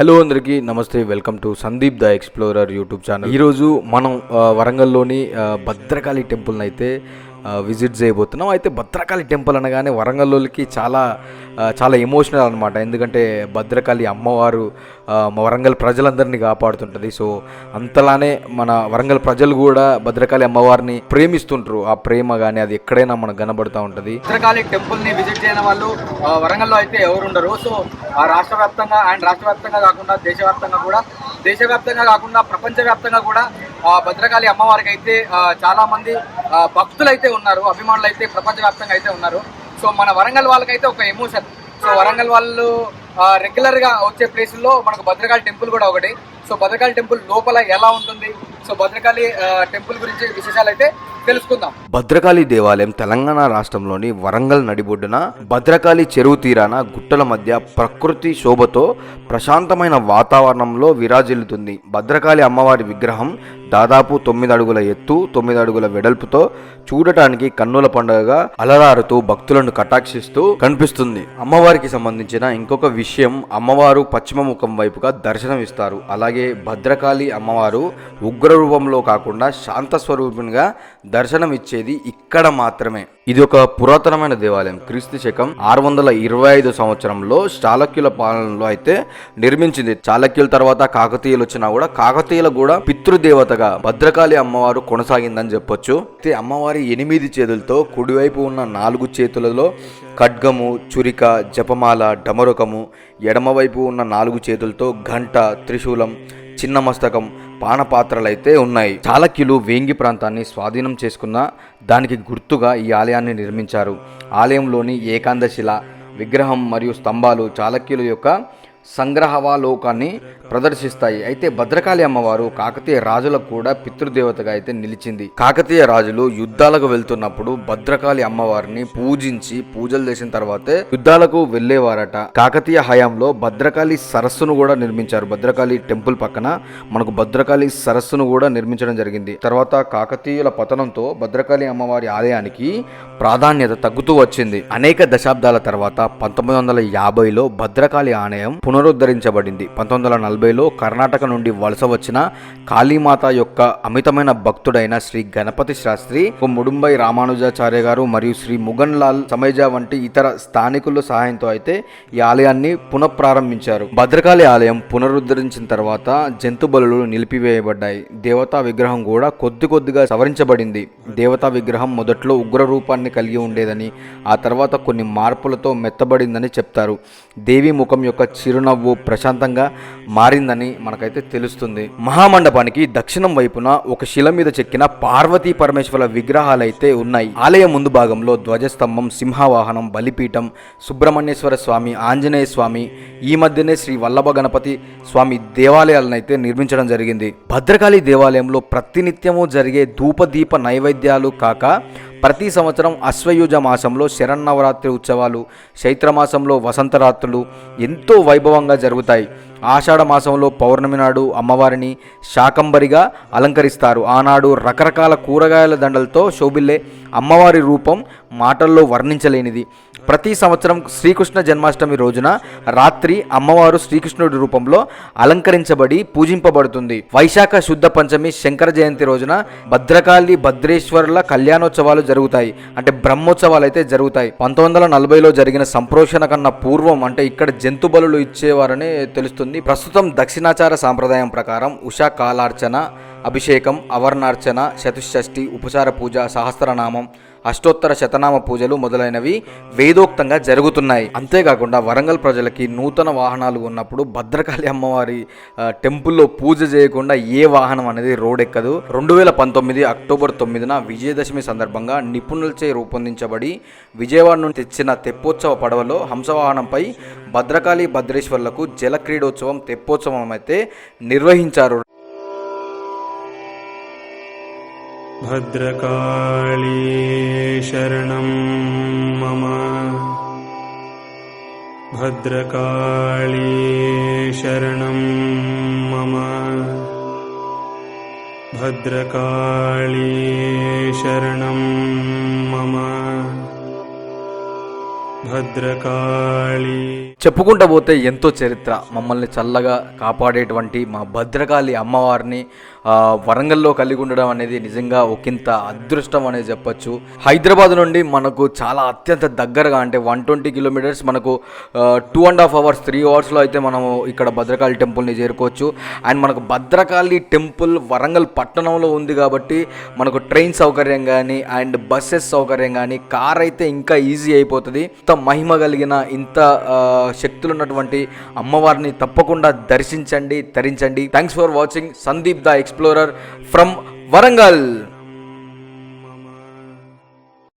Hello అందరికీ నమస్తే welcome to Sandeep the explorer YouTube channel. ఈరోజు మనం వరంగల్లోని భద్రకాళి టెంపుల్ని అయితే విజిట్ చేయబోతున్నాం. అయితే భద్రకాళి టెంపుల్ అనగానే వరంగల్లోకి చాలా చాలా ఎమోషనల్ అనమాట ఎందుకంటే భద్రకాళి అమ్మవారు వరంగల్ ప్రజలందరినీ కాపాడుతుంటుంది. సో అంతలానే మన వరంగల్ ప్రజలు కూడా భద్రకాళి అమ్మవారిని ప్రేమిస్తుంటారు. ఆ ప్రేమ కానీ అది ఎక్కడైనా మనకు కనబడుతూ ఉంటుంది. భద్రకాళి టెంపుల్ని విజిట్ చేయని వాళ్ళు వరంగల్లో అయితే ఎవరు ఉండరు సో ఆ రాష్ట్ర వ్యాప్తంగా అండ్ రాష్ట్ర వ్యాప్తంగా కాకుండా దేశవ్యాప్తంగా కూడా దేశవ్యాప్తంగా కాకుండా ప్రపంచవ్యాప్తంగా కూడా భద్రకాళి అమ్మవారికి అయితే చాలా మంది భక్తులు అయితే ఉన్నారు అభిమానులు అయితే ప్రపంచవ్యాప్తంగా అయితే ఉన్నారు. సో మన వరంగల్ వాళ్ళకైతే ఒక ఎమోషన్. సో వరంగల్ వాళ్ళు రెగ్యులర్గా వచ్చే ప్లేసుల్లో మనకు భద్రకాళి టెంపుల్ కూడా ఒకటి. సో భద్రకాళి టెంపుల్ లోపల ఎలా ఉంటుంది? సో భద్రకాళి టెంపుల్ గురించి విశేషాలు అయితే తెలుసుకుందాం. భద్రకాళి దేవాలయం తెలంగాణ రాష్ట్రంలోని వరంగల్ నడిబొడ్డున భద్రకాళి చెరువు తీరాన గుట్టల మధ్య ప్రకృతి శోభతో ప్రశాంతమైన వాతావరణంలో విరాజిల్లుతుంది. భద్రకాళి అమ్మవారి విగ్రహం దాదాపు తొమ్మిది అడుగుల ఎత్తు తొమ్మిది అడుగుల వెడల్పుతో చూడటానికి కన్నుల పండుగగా అలరారుతూ భక్తులను కటాక్షిస్తూ కనిపిస్తుంది. అమ్మవారికి సంబంధించిన ఇంకొక విషయం అమ్మవారు పశ్చిమ ముఖం వైపుగా దర్శనమిస్తారు. అలాగే భద్రకాళి అమ్మవారు ఉగ్ర రూపంలో కాకుండా శాంత స్వరూపంగా దర్శనం ఇచ్చేది ఇక్కడ మాత్రమే. ఇది ఒక పురాతనమైన దేవాలయం. క్రీస్తు శకం ఆరు వందల ఇరవై ఐదు సంవత్సరంలో చాళక్యుల పాలనలో అయితే నిర్మించింది. చాళక్యుల తర్వాత కాకతీయులు వచ్చినా కూడా కాకతీయులు కూడా పితృదేవతగా భద్రకాళి అమ్మవారు కొనసాగిందని చెప్పొచ్చు. అయితే అమ్మవారి ఎనిమిది చేతులతో కుడివైపు ఉన్న నాలుగు చేతులలో ఖడ్గము చురిక జపమాల డమరుకము ఎడమవైపు ఉన్న నాలుగు చేతులతో ఘంట త్రిశూలం చిన్న మస్తకం పానపాత్రలైతే ఉన్నాయి. చాళక్యులు వేంగి ప్రాంతాన్ని స్వాధీనం చేసుకున్న దానికి గుర్తుగా ఈ ఆలయాన్ని నిర్మించారు. ఆలయంలోని ఏకాందశిల విగ్రహం మరియు స్తంభాలు చాళక్యుల యొక్క సంగ్రహవాలోకాన్ని ప్రదర్శిస్తాయి. అయితే భద్రకాళి అమ్మవారు కాకతీయ రాజులకు కూడా పితృదేవతగా అయితే నిలిచింది. కాకతీయ రాజులు యుద్ధాలకు వెళ్తున్నప్పుడు భద్రకాళి అమ్మవారిని పూజించి పూజలు చేసిన తర్వాతే యుద్ధాలకు వెళ్ళేవారట. కాకతీయ హయాంలో భద్రకాళి సరస్సును కూడా నిర్మించారు. భద్రకాళి టెంపుల్ పక్కన మనకు భద్రకాళి సరస్సును కూడా నిర్మించడం జరిగింది. తర్వాత కాకతీయుల పతనంతో భద్రకాళి అమ్మవారి ఆలయానికి ప్రాధాన్యత తగ్గుతూ వచ్చింది. అనేక దశాబ్దాల తర్వాత పంతొమ్మిది వందల యాభైలో భద్రకాళి ఆలయం పునరుద్ధరించబడింది. పంతొమ్మిది వందల నలభైలో కర్ణాటక నుండి వలస వచ్చిన కాళీమాత యొక్క అమితమైన భక్తుడైన శ్రీ గణపతి శాస్త్రి ముడుంబై రామానుజాచార్య గారు మరియు శ్రీ ముగన్ లాల్ సమేజా వంటి ఇతర స్థానికుల సహాయంతో అయితే ఈ ఆలయాన్ని పునఃప్రారంభించారు. భద్రకాళి ఆలయం పునరుద్ధరించిన తర్వాత జంతు బలులు నిలిపివేయబడ్డాయి. దేవతా విగ్రహం కూడా కొద్ది కొద్దిగా సవరించబడింది. దేవతా విగ్రహం మొదట్లో ఉగ్ర రూపాన్ని కలిగి ఉండేదని ఆ తర్వాత కొన్ని మార్పులతో మెత్తబడిందని చెప్తారు. దేవి ముఖం యొక్క చిరు చిరునవ్వు ప్రశాంతంగా మారిందని మనకైతే తెలుస్తుంది. మహామండపానికి దక్షిణం వైపున ఒక శిల మీద చెక్కిన పార్వతీ పరమేశ్వర విగ్రహాలు అయితే ఉన్నాయి. ఆలయం ముందు భాగంలో ధ్వజస్తంభం సింహవాహనం బలిపీఠం సుబ్రహ్మణ్యేశ్వర స్వామి ఆంజనేయ స్వామి ఈ మధ్యనే శ్రీ వల్లభ గణపతి స్వామి దేవాలయాలను అయితే నిర్మించడం జరిగింది. భద్రకాళి దేవాలయంలో ప్రతినిత్యము జరిగే ధూపదీప నైవేద్యాలు కాక ప్రతి సంవత్సరం అశ్వయుజ మాసంలో శరన్నవరాత్రి ఉత్సవాలు చైత్రమాసంలో వసంతరాత్రులు ఎంతో వైభవంగా జరుగుతాయి. ఆషాఢ మాసంలో పౌర్ణమి నాడు అమ్మవారిని శాకంబరిగా అలంకరిస్తారు. ఆనాడు రకరకాల కూరగాయల దండలతో శోభిల్లే అమ్మవారి రూపం మాటల్లో వర్ణించలేనిది. ప్రతి సంవత్సరం శ్రీకృష్ణ జన్మాష్టమి రోజున రాత్రి అమ్మవారు శ్రీకృష్ణుడి రూపంలో అలంకరించబడి పూజింపబడుతుంది. వైశాఖ శుద్ధ పంచమి శంకర జయంతి రోజున భద్రకాళి భద్రేశ్వరుల కళ్యాణోత్సవాలు జరుగుతాయి. అంటే బ్రహ్మోత్సవాలు అయితే జరుగుతాయి. పంతొమ్మిది వందల నలభైలో జరిగిన సంప్రోషణ కన్నా పూర్వం అంటే ఇక్కడ జంతు బలులు ఇచ్చేవారని తెలుస్తుంది. ప్రస్తుతం దక్షిణాచార సాంప్రదాయం ప్రకారం ఉషా కాలార్చన అభిషేకం అవర్ణార్చన చతుషష్ఠి ఉపచార పూజ సహస్రనామం అష్టోత్తర శతనామ పూజలు మొదలైనవి వేదోక్తంగా జరుగుతున్నాయి. అంతేకాకుండా వరంగల్ ప్రజలకి నూతన వాహనాలు ఉన్నప్పుడు భద్రకాళి అమ్మవారి టెంపుల్లో పూజ చేయకుండా ఏ వాహనం అనేది రోడ్ ఎక్కదు రెండు వేల పంతొమ్మిది అక్టోబర్ తొమ్మిదిన విజయదశమి సందర్భంగా నిపుణులచే రూపొందించబడి విజయవాడ నుండి తెచ్చిన తెప్పోత్సవ పడవలో హంసవాహనంపై భద్రకాళి భద్రేశ్వర్లకు జల క్రీడోత్సవం తెప్పోత్సవం అయితే నిర్వహించారు. भद्रकाली शरणं मम भद्रकाली शरणं मम भद्रकाली शरणं मम भद्रकाली చెప్పుకుంటూ పోతే ఎంతో చరిత్ర మమ్మల్ని చల్లగా కాపాడేటువంటి మా భద్రకాళి అమ్మవారిని ఆ, వరంగల్లో కలిగి ఉండడం అనేది నిజంగా ఒకంత అదృష్టం అనేది చెప్పొచ్చు. హైదరాబాద్ నుండి మనకు చాలా అత్యంత దగ్గరగా అంటే వన్ ట్వంటీ కిలోమీటర్స్ మనకు two and half hours three అవర్స్లో అయితే మనము ఇక్కడ భద్రకాళి టెంపుల్ని చేరుకోవచ్చు. అండ్ మనకు భద్రకాళి టెంపుల్ వరంగల్ పట్టణంలో ఉంది కాబట్టి మనకు ట్రైన్ సౌకర్యం కానీ అండ్ బస్సెస్ సౌకర్యం కానీ కార్ అయితే ఇంకా ఈజీ అయిపోతుంది. ఇంత మహిమ కలిగిన ఇంత శక్తులు ఉన్నటువంటి అమ్మవారిని తప్పకుండా దర్శించండి తరించండి. Thanks for watching Sandeep the explorer from Warangal